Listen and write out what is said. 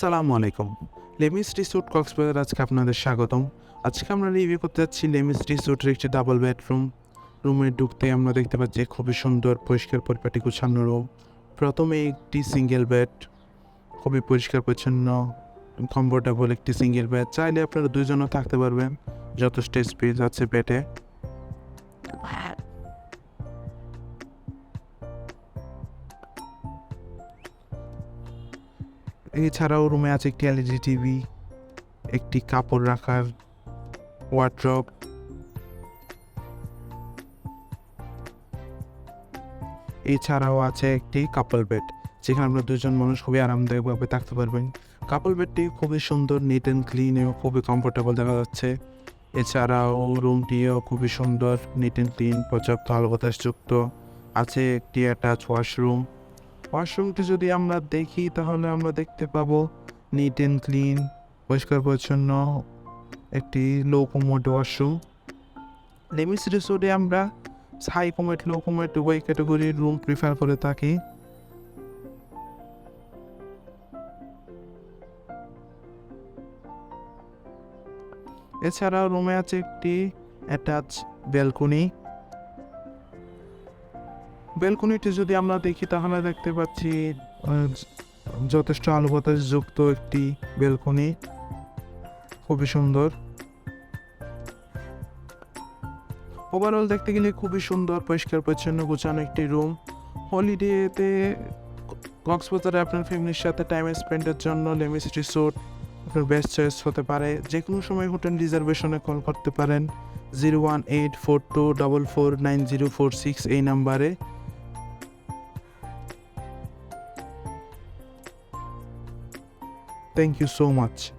আসসালামু আলাইকুম। লেমিস রিসোর্ট কক্সবাজার আজকে আপনাদের স্বাগতম। আজকে আমরা রিভিউ করতে যাচ্ছি লেমিস রিসোর্টের একটি ডাবল বেডরুম রুমে ঢুকতে আমরা দেখতে পাচ্ছি খুবই সুন্দর, পরিষ্কার, পরিপাটি, গুছানো রুম প্রথমে একটি সিঙ্গেল বেড খুবই পরিষ্কার, পরিচ্ছন্ন কমফোর্টেবল একটি সিঙ্গেল বেড চাইলে আপনারা দুইজনও থাকতে পারবেন। যথেষ্ট স্পেস আছে বেডে এছাড়াও রুমে আছে একটি এলইডি টিভি একটি কাপড় রাখার ওয়ার্ড্রপ এছাড়াও আছে একটি কাপল বেড যেখানে আপনার দুজন মানুষ খুবই আরামদায়কভাবে থাকতে পারবেন। কাপল বেডটি খুবই সুন্দর নিট অ্যান্ড ক্লিন এবং খুবই কমফোর্টেবল দেখা যাচ্ছে। এছাড়াও রুমটিও খুবই সুন্দর নিট অ্যান্ড ক্লিন পর্যাপ্ত আলো বাতাসযুক্ত আছে একটি অ্যাটাচ ওয়াশরুম ওয়াশরুমটি যদি আমরা দেখি, তাহলে আমরা দেখতে পাবো নিট অ্যান্ড ক্লিন পরিষ্কার পরিচ্ছন্ন একটি লো কোমোড ওয়াশরুম লেমিস রিসোর্টে আমরা হাই কোমেট লো কোমেট উভয় ক্যাটাগরির রুম প্রিফার করে থাকি। এছাড়াও রুমে আছে একটি অ্যাটাচ ব্যালকনি ব্যালকনিটি যদি আমরা দেখি, তাহলে দেখতে পাচ্ছি যথেষ্ট আলো বাতাস যুক্ত একটি ব্যালকনি খুবই সুন্দর। ওভারঅল দেখতে গেলে খুবই সুন্দর, পরিষ্কার, পরিচ্ছন্ন, গোছানো একটি রুম হলিডেতে কক্সবাজারে আপনার ফ্যামিলির সাথে টাইম স্পেন্ডের জন্য লেমিস রিসোর্ট আপনার বেস্ট চয়েস হতে পারে। যে কোনো সময় হোটেল রিজার্ভেশনে কল করতে পারেন। Zero one eight four two double four nine zero four six এই নাম্বারে Thank you so much.